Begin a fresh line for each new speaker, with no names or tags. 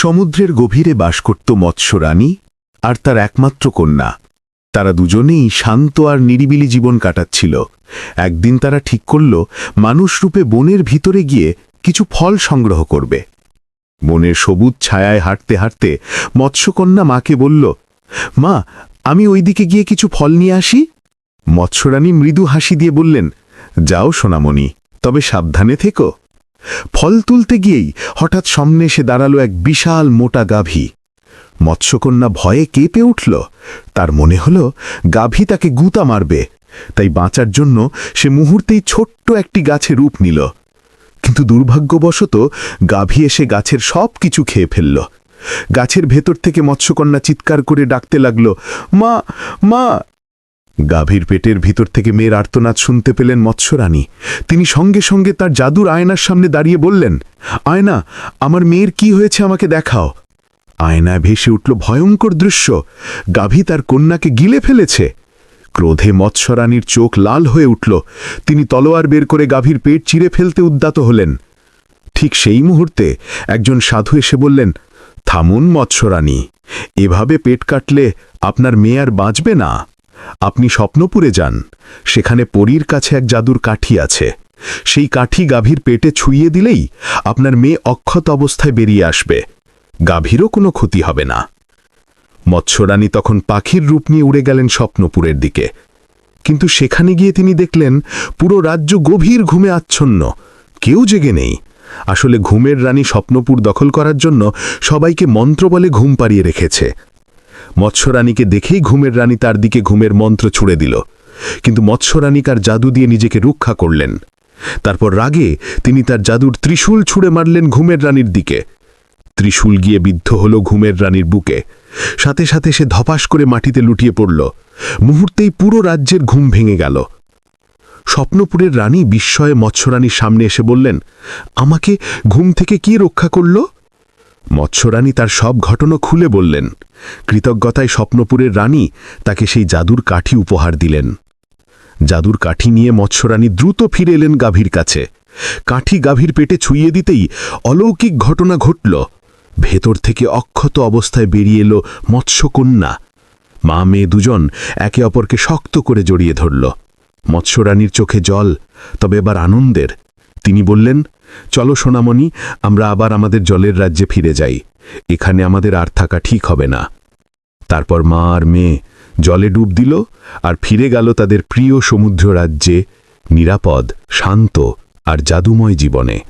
সমুদ্রের গভীরে বাস করত মৎস্যরানী আর তার একমাত্র কন্যা। তারা দুজনেই শান্ত আর নিরিবিলি জীবন কাটাচ্ছিল। একদিন তারা ঠিক করল, মানুষ রূপে বনের ভিতরে গিয়ে কিছু ফল সংগ্রহ করবে। বনের সবুজ ছায়ায় হাঁটতে হাঁটতে মৎস্যকন্যা মাকে বলল, মা, আমি ওইদিকে গিয়ে কিছু ফল নিয়ে আসি? মৎস্যরানী মৃদু হাসি দিয়ে বললেন, যাও সোনামণি, তবে সাবধানে থেকো। ফল তুলতে গিয়েই হঠাৎ সামনে এসে দাঁড়াল এক বিশাল মোটা গাভী। মৎস্যকন্যা ভয়ে কেঁপে উঠল। তার মনে হল, গাভী তাকে গুতা মারবে। তাই বাঁচার জন্য সে মুহূর্তেই ছোট্ট একটি গাছে রূপ নিল। কিন্তু দুর্ভাগ্যবশত গাভী এসে গাছের সব কিছু খেয়ে ফেলল। গাছের ভেতর থেকে মৎস্যকন্যা চিৎকার করে ডাকতে লাগল, মা মা গাভীর পেটের ভিতর থেকে মেয়ের আর্তনাদ শুনতে পেলেন মৎস্যরানী। তিনি সঙ্গে সঙ্গে তার জাদুর আয়নার সামনে দাঁড়িয়ে বললেন, আয়না, আমার মেয়ের কি হয়েছে আমাকে দেখাও? আয়নায় ভেসে উঠল ভয়ঙ্কর দৃশ্য। গাভী তার কন্যাকে গিলে ফেলেছে। ক্রোধে মৎস্যরানীর চোখ লাল হয়ে উঠল। তিনি তলোয়ার বের করে গাভীর পেট চিরে ফেলতে উদ্যাত হলেন। ঠিক সেই মুহূর্তে একজন সাধু এসে বললেন, থামুন মৎস্যরানী, এভাবে পেট কাটলে আপনার মেয়ে আর বাঁচবে না। আপনি স্বপ্নপুরে যান। সেখানে পরীর কাছে এক জাদুর কাঠি আছে। সেই কাঠি গাভীর পেটে ছুঁয়ে দিলেই আপনার মেয়ে অক্ষত অবস্থায় বেরিয়ে আসবে। গাভীরও কোনো ক্ষতি হবে না। মৎস্যরানী তখন পাখির রূপ নিয়ে উড়ে গেলেন স্বপ্নপুরের দিকে। কিন্তু সেখানে গিয়ে তিনি দেখলেন, পুরো রাজ্য গভীর ঘুমে আচ্ছন্ন। কেউ জেগে নেই। আসলে ঘুমের রানী স্বপ্নপুর দখল করার জন্য সবাইকে মন্ত্র বলে ঘুম পাড়িয়ে রেখেছে। মৎস্যরানীকে দেখেই ঘুমের রানী তার দিকে ঘুমের মন্ত্র ছুড়ে দিল। কিন্তু মৎস্যরানী তার জাদু দিয়ে নিজেকে রক্ষা করলেন। তারপর রাগে তিনি তার জাদুর ত্রিশূল ছুঁড়ে মারলেন ঘুমের রানীর দিকে। ত্রিশূল গিয়ে বিদ্ধ হল ঘুমের রানীর বুকে। সাথে সাথে সে ধপাস করে মাটিতে লুটিয়ে পড়ল। মুহূর্তেই পুরো রাজ্যের ঘুম ভেঙে গেল। স্বপ্নপুরের রানী বিস্ময়ে মৎস্যরানীর সামনে এসে বললেন, আমাকে ঘুম থেকে কি রক্ষা করল? মৎস্যরানী তার সব ঘটনা খুলে বললেন। কৃতজ্ঞতায় স্বপ্নপুরের রানী তাকে সেই জাদুর কাঠি উপহার দিলেন। জাদুর কাঠি নিয়ে মৎস্যরানী দ্রুত ফিরে এলেন গাভীর কাছে। কাঠি গাভীর পেটে ছুঁয়ে দিতেই অলৌকিক ঘটনা ঘটল। ভেতর থেকে অক্ষত অবস্থায় বেরিয়ে এলো মৎস্যকন্যা। মা মেয়ে দুজন একে অপরকে শক্ত করে জড়িয়ে ধরল। মৎস্যরানীর চোখে জল, তবে এবার আনন্দের। তিনি বললেন চলো সোনামণি, আমরা আবার আমাদের জলের রাজ্যে ফিরে যাই। এখানে আমাদের আর থাকা ঠিক হবে না। তারপর মা আর মেয়ে জলে ডুব দিল আর ফিরে গেল তাদের প্রিয় সমুদ্র রাজ্যে, নিরাপদ, শান্ত আর জাদুময় জীবনে।